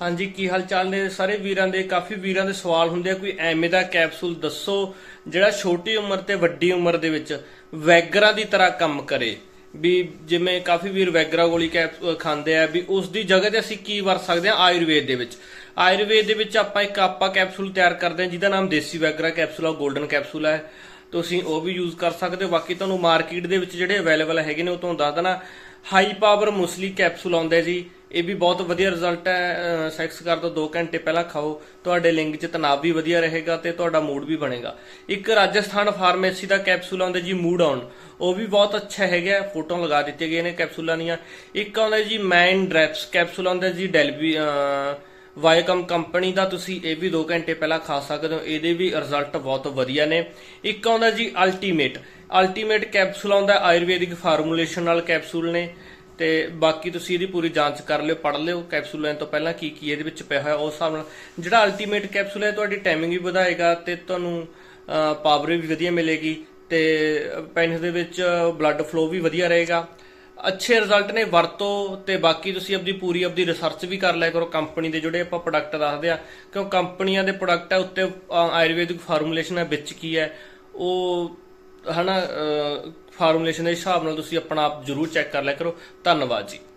ਹਾਂਜੀ, ਕੀ ਹਾਲ ਚਾਲ ਨੇ? ਸਾਰੇ ਵੀਰਾਂ ਦੇ, ਕਾਫੀ ਵੀਰਾਂ ਦੇ ਸਵਾਲ ਹੁੰਦੇ ਆ। ਕੋਈ ਐਵੇਂ ਦਾ ਕੈਪਸੂਲ ਦੱਸੋ ਜਿਹੜਾ ਛੋਟੀ ਉਮਰ ਤੇ ਵੱਡੀ ਉਮਰ ਦੇ ਵਿੱਚ ਵੈਗਰਾ ਦੀ ਤਰ੍ਹਾਂ ਕੰਮ ਕਰੇ। ਵੀ ਜਿਵੇਂ ਕਾਫੀ ਵੀਰ ਵੈਗਰਾ ਗੋਲੀ ਕੈਪ ਖਾਂਦੇ ਆ, ਵੀ ਉਸ ਦੀ ਜਗ੍ਹਾ ਤੇ ਅਸੀਂ ਕੀ ਵਰਤ ਸਕਦੇ ਆ? ਆਯੁਰਵੇਦ ਦੇ ਵਿੱਚ। ਆਯੁਰਵੇਦ ਦੇ ਵਿੱਚ ਆਪਾਂ ਇੱਕ ਆਪਾ ਕੈਪਸੂਲ ਤਿਆਰ ਕਰਦੇ ਹਾਂ ਜਿਹਦਾ ਨਾਮ ਦੇਸੀ ਵੈਗਰਾ ਕੈਪਸੂਲ ਆ 골ਡਨ ਕੈਪਸੂਲ ਹੈ ਤੁਸੀਂ ਉਹ ਵੀ ਯੂਜ਼ ਕਰ ਸਕਦੇ ਹੋ। ਬਾਕੀ ਤੁਹਾਨੂੰ ਮਾਰਕੀਟ ਦੇ ਵਿੱਚ ਜਿਹੜੇ ਅਵੇਲੇਬਲ ਹੈਗੇ ਨੇ, ਉਹ ਤੁਹਾਨੂੰ ਦੱਸ ਦੇਣਾ। ਹਾਈ ਪਾਵਰ ਮੁਸਲੀ ਕੈਪਸੂਲ ਆਉਂਦਾ ਜੀ। ਇਹ ਵੀ ਬਹੁਤ ਵਧੀਆ ਰਿਜ਼ਲਟ ਹੈ ਸੈਕਸ ਕਰ ਤੋਂ 2 ਘੰਟੇ ਪਹਿਲਾਂ ਖਾਓ। ਤੁਹਾਡੇ ਲਿੰਗ 'ਚ ਤਣਾਅ ਵੀ ਵਧੀਆ ਰਹੇਗਾ ਤੇ ਤੁਹਾਡਾ ਮੂਡ ਵੀ ਬਣੇਗਾ। ਇੱਕ ਰਾਜਸਥਾਨ ਫਾਰਮੇਸੀ ਦਾ ਕੈਪਸੂਲ ਆਉਂਦਾ ਜੀ ਮੂਡ ਆਨ ਉਹ ਵੀ ਬਹੁਤ ਅੱਛਾ ਹੈਗਾ ਫੋਟੋ ਲਗਾ ਦਿੱਤੇ ਗਏ ਨੇ ਕੈਪਸੂਲਾਂ ਦੀਆਂ। ਇੱਕ ਆਉਂਦਾ ਜੀ ਮੈਨ ਡ੍ਰੈਪਸ ਕੈਪਸੂਲ ਆਉਂਦਾ ਜੀ ਡੈਲਵੀ ਵਾਈਕਮ ਕੰਪਨੀ ਦਾ। ਤੁਸੀਂ ਇਹ ਵੀ 2 ਘੰਟੇ ਪਹਿਲਾਂ ਖਾ ਸਕਦੇ ਹੋ। ਇਹਦੇ ਵੀ ਰਿਜ਼ਲਟ ਬਹੁਤ ਵਧੀਆ ਨੇ। ਇੱਕ ਆਉਂਦਾ ਜੀ ਅਲਟੀਮੇਟ ਅਲਟੀਮੇਟ ਕੈਪਸੂਲ ਆਉਂਦਾ ਆਯੁਰਵੈਦਿਕ ਫਾਰਮੂਲੇਸ਼ਨ ਨਾਲ ਕੈਪਸੂਲ ਨੇ। ਤੇ ਬਾਕੀ ਤੁਸੀਂ ਇਹਦੀ ਪੂਰੀ ਜਾਂਚ ਕਰ ਲਿਓ, ਪੜ੍ਹ ਲਿਓ। ਕੈਪਸੂਲ ਲੈਣ ਤੋਂ ਪਹਿਲਾਂ ਕੀ ਕੀ ਇਹਦੇ ਵਿੱਚ ਪਿਆ ਹੋਇਆ, ਉਸ ਹਿਸਾਬ ਨਾਲ ਜਿਹੜਾ ਅਲਟੀਮੇਟ ਕੈਪਸੂਲ ਹੈ, ਤੁਹਾਡੀ ਟਾਈਮਿੰਗ ਵੀ ਵਧਾਏਗਾ ਤੇ ਤੁਹਾਨੂੰ ਪਾਵਰ ਵੀ ਵਧੀਆ ਮਿਲੇਗੀ ਤੇ ਪੈਨਸ ਦੇ ਵਿੱਚ ਬਲੱਡ ਫਲੋ ਵੀ ਵਧੀਆ ਰਹੇਗਾ। ਅੱਛੇ ਰਿਜ਼ਲਟ ਨੇ ਵਰਤੋ ਤੇ ਬਾਕੀ ਤੁਸੀਂ ਆਪਦੀ ਪੂਰੀ ਆਪਦੀ ਰਿਸਰਚ ਵੀ ਕਰ ਲਿਆ ਕਰੋ। ਕੰਪਨੀ ਦੇ ਜਿਹੜੇ ਆਪਾਂ ਪ੍ਰੋਡਕਟ ਦੱਸਦੇ ਆ, ਕਿਉਂ ਕੰਪਨੀਆਂ ਦੇ ਪ੍ਰੋਡਕਟ ਹੈ ਉੱਤੇ ਆਯੁਰਵੈਦਿਕ ਫਾਰਮੂਲੇਸ਼ਨ ਹੈ ਵਿੱਚ ਕੀ ਹੈ, ਉਹ ਹਨਾ ਫਾਰਮੂਲੇਸ਼ਨ ਦੇ ਹਿਸਾਬ ਨਾਲ ਤੁਸੀਂ ਆਪਣਾ ਆਪ ਜਰੂਰ ਚੈੱਕ ਕਰ ਲਿਆ ਕਰੋ। ਧੰਨਵਾਦ ਜੀ।